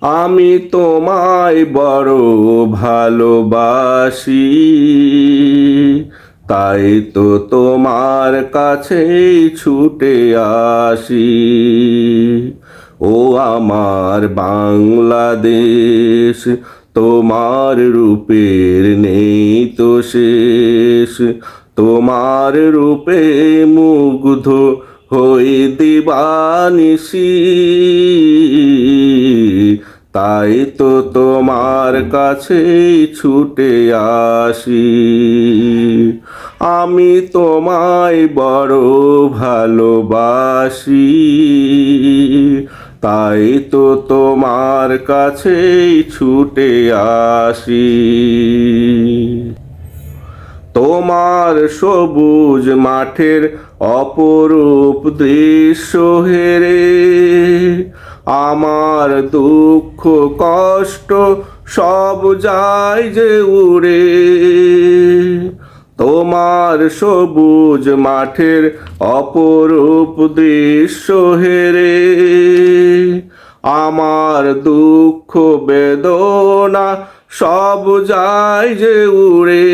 আমি তোমায় বড় ভালোবাসি। তাই তো তোমার কাছেই ছুটে আসি। ও আমার বাংলাদেশ, তোমার রূপের নেই তো শেষ। তোমার রূপে মুগ্ধ হই দিবানিসি তাই তো তোমার কাছে ছুটে আসি। আমি তোমায় বড় ভালোবাসি। তাই তো তোমার কাছে ছুটে আসি। তোমার সবুজ মাঠের অপরূপ দৃশ্য হেরে আমার দুঃখ, কষ্ট সব যায় যে উড়ে। তোমার সবুজ মাঠের অপরূপ দৃশ্য হেরে। আমার দুঃখ, বেদনা সব যায় যে উড়ে।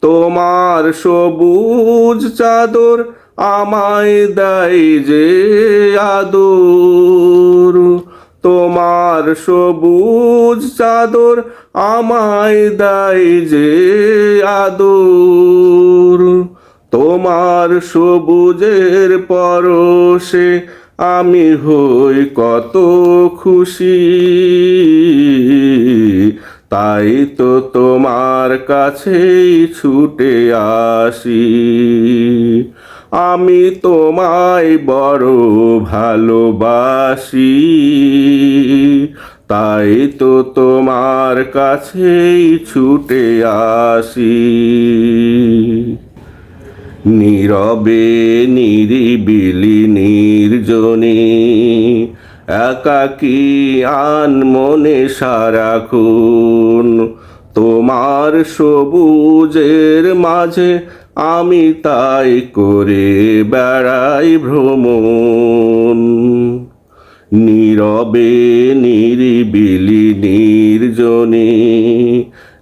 তোমার সবুজ চাদর আমায় দেয় যে আদর। তোমার সবুজ চাদর আমায় দেয় যে আদর। তোমার সবুজের পরশে আমি হই কত খুশি। তাই তো তোমার কাছেই ছুটে আসি। আমি তোমায় বড় ভালোবাসি। তাই তো তোমার কাছেই ছুটে আসি। নীরবে, নিরিবিলি, নির্জনে একাকী আন মনে সারাক্ষণ তোমার সবুজের মাঝে আমি তাই করে বেড়াই ভ্রমণ। নীরবে, নিরিবিলি, নির্জনে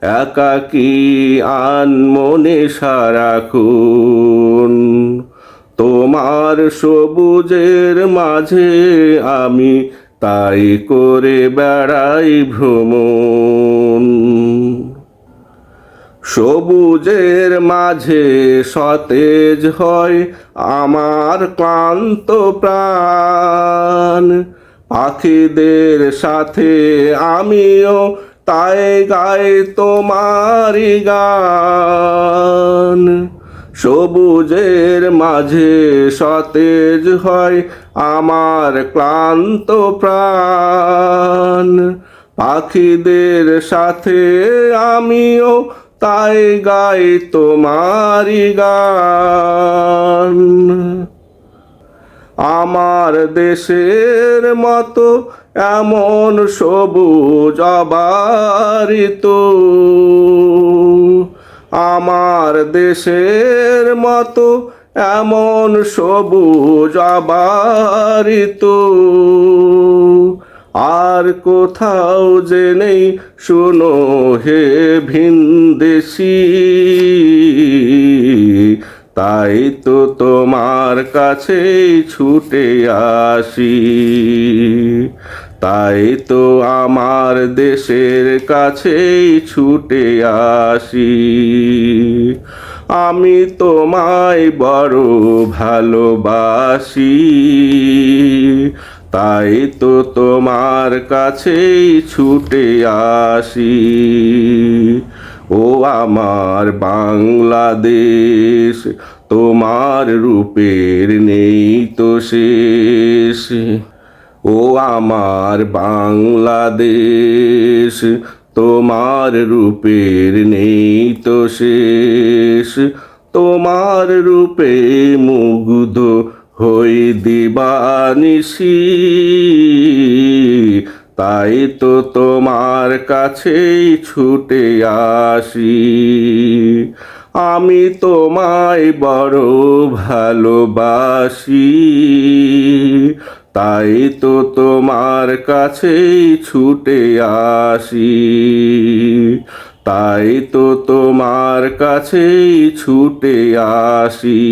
একাকী আন মনে সারাক্ষণ তোমার সবুজের মাঝে আমি তাই করে বেড়াই ভ্রমণ। সবুজের মাঝে সতেজ হয় আমার ক্লান্ত প্রাণ। পাখিদের সাথে আমিও তাই গাই তোমারই গান। সবুজের মাঝে সতেজ হয় আমার ক্লান্ত প্রাণ। পাখিদের সাথে আমিও তাই গাই তোমারই গান। আমার দেশের মতো এমন সবুজ অবারিত আমার দেশের মতো এমন সবুজ অবারিত আর কোথাও যে নেই, শুনো হে ভিনদেশি তাই তো তোমার কাছেই ছুটে আসি। তাই তো আমার দেশের কাছেই ছুটে আসি। আমি তোমায় বড় ভালোবাসি। তাই তো তোমার কাছেই ছুটে আসি। ও আমার বাংলাদেশ, তোমার রূপের নেই তো শেষ। ও আমার বাংলাদেশ, তোমার রূপের নেই তো শেষ। তোমার রূপে মুগ্ধ হই দিবানিসি তাই তো তোমার কাছেই ছুটে আসি। আমি তোমায় বড় ভালোবাসি। তাই তো তোমার কাছেই ছুটে আসি। তাই তো তোমার কাছেই ছুটে আসি।